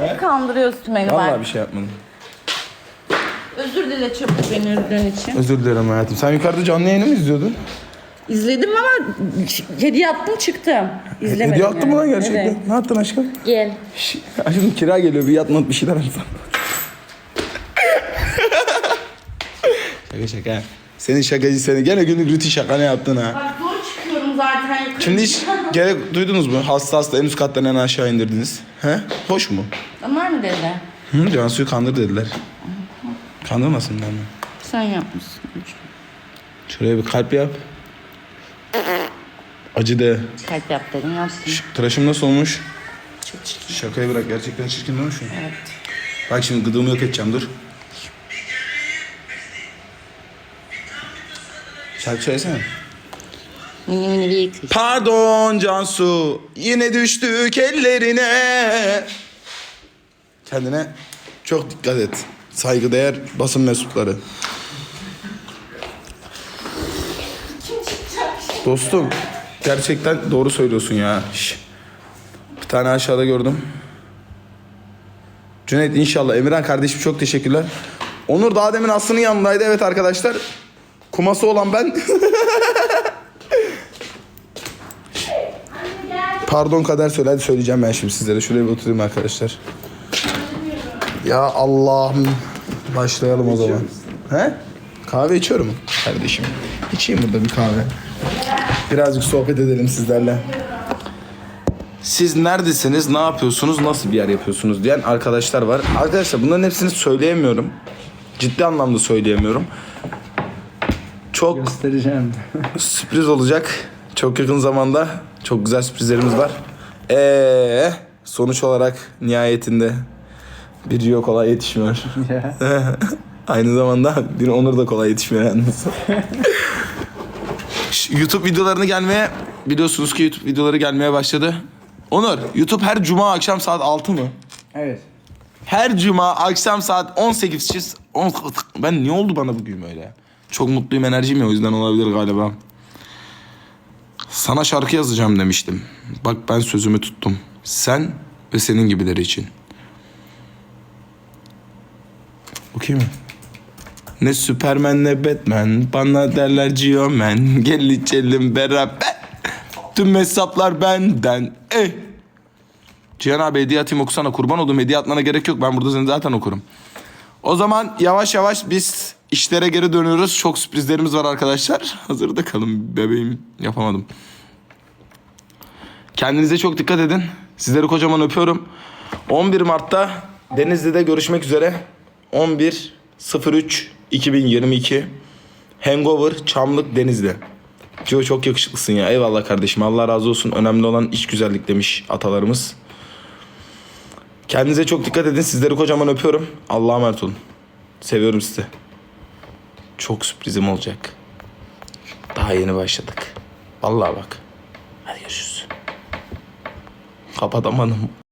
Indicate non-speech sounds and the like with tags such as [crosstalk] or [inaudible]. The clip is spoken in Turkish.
Hep kandırıyorsun beni Vallahi bak. bir şey yapmadım. Özür dile çabuk beni üzdüğün için. Özür dilerim hayatım. Sen yukarıda canlı yayını mı izliyordun? İzledim ama hediye attım çıktım. İzlemedim Hediye attın mı lan gerçekten? Evet. Ne attın aşkım? Gel. Şş, Aşkım kira geliyor bir yatmat bir şeyler yapsan. [laughs] şaka şaka. Senin şakacı seni. Gene günlük rutin şaka ne yaptın ha? Zaten. Şimdi hiç [laughs] gerek duydunuz mu? Hasta hasta en üst kattan en aşağı indirdiniz. He? Hoş mu? Ömer mi dedi? Hı, Cansu'yu kandır dediler. Kandırmasınlar mı? Sen yapmışsın. Şuraya bir kalp yap. Acı de. Kalp yap dedim yapsın. Tıraşım nasıl olmuş? Çok çirkin. Şakayı bırak. Gerçekten çirkin şu an? Evet. Bak şimdi gıdığımı yok edeceğim dur. Şarkı söylesene. Pardon Cansu, yine düştük ellerine. Kendine çok dikkat et. Saygıdeğer basın mensupları. Dostum, gerçekten doğru söylüyorsun ya. Şş. Bir tane aşağıda gördüm. Cüneyt inşallah. Emirhan kardeşim çok teşekkürler. Onur daha demin Aslı'nın yanındaydı. Evet arkadaşlar. Kuması olan ben. [laughs] Pardon kader söyle hadi söyleyeceğim ben şimdi sizlere. Şuraya bir oturayım arkadaşlar. Ya Allah'ım. Başlayalım o zaman. He? Kahve içiyorum kardeşim. İçeyim burada bir kahve. Birazcık sohbet edelim sizlerle. Siz neredesiniz, ne yapıyorsunuz, nasıl bir yer yapıyorsunuz diyen arkadaşlar var. Arkadaşlar bunların hepsini söyleyemiyorum. Ciddi anlamda söyleyemiyorum. Çok Göstereceğim. [laughs] sürpriz olacak. Çok yakın zamanda çok güzel sürprizlerimiz var. Ee, sonuç olarak nihayetinde bir Rio kolay yetişmiyor. [laughs] [laughs] Aynı zamanda bir Onur da kolay yetişmiyor yalnız. [laughs] YouTube videolarını gelmeye biliyorsunuz ki YouTube videoları gelmeye başladı. Onur, YouTube her cuma akşam saat 6 mı? Evet. Her cuma akşam saat 18 çiz. Ben niye oldu bana bugün böyle? Çok mutluyum enerjim ya o yüzden olabilir galiba. Sana şarkı yazacağım demiştim. Bak ben sözümü tuttum. Sen ve senin gibileri için. Okey mi? Ne Superman ne Batman Bana derler Geoman [laughs] Gel içelim beraber Tüm hesaplar benden Eh Cihan abi hediye atayım okusana kurban oldum hediye atmana gerek yok ben burada seni zaten okurum. O zaman yavaş yavaş biz işlere geri dönüyoruz. Çok sürprizlerimiz var arkadaşlar. Hazırda kalın bebeğim yapamadım. Kendinize çok dikkat edin. Sizleri kocaman öpüyorum. 11 Mart'ta Denizli'de görüşmek üzere. 11 03 2022 Hangover Çamlık Denizli. Cio çok yakışıklısın ya. Eyvallah kardeşim. Allah razı olsun. Önemli olan iç güzellik demiş atalarımız. Kendinize çok dikkat edin. Sizleri kocaman öpüyorum. Allah'a emanet olun. Seviyorum sizi. Çok sürprizim olacak. Daha yeni başladık. Vallahi bak. Hadi görüşürüz. Kapatamadım.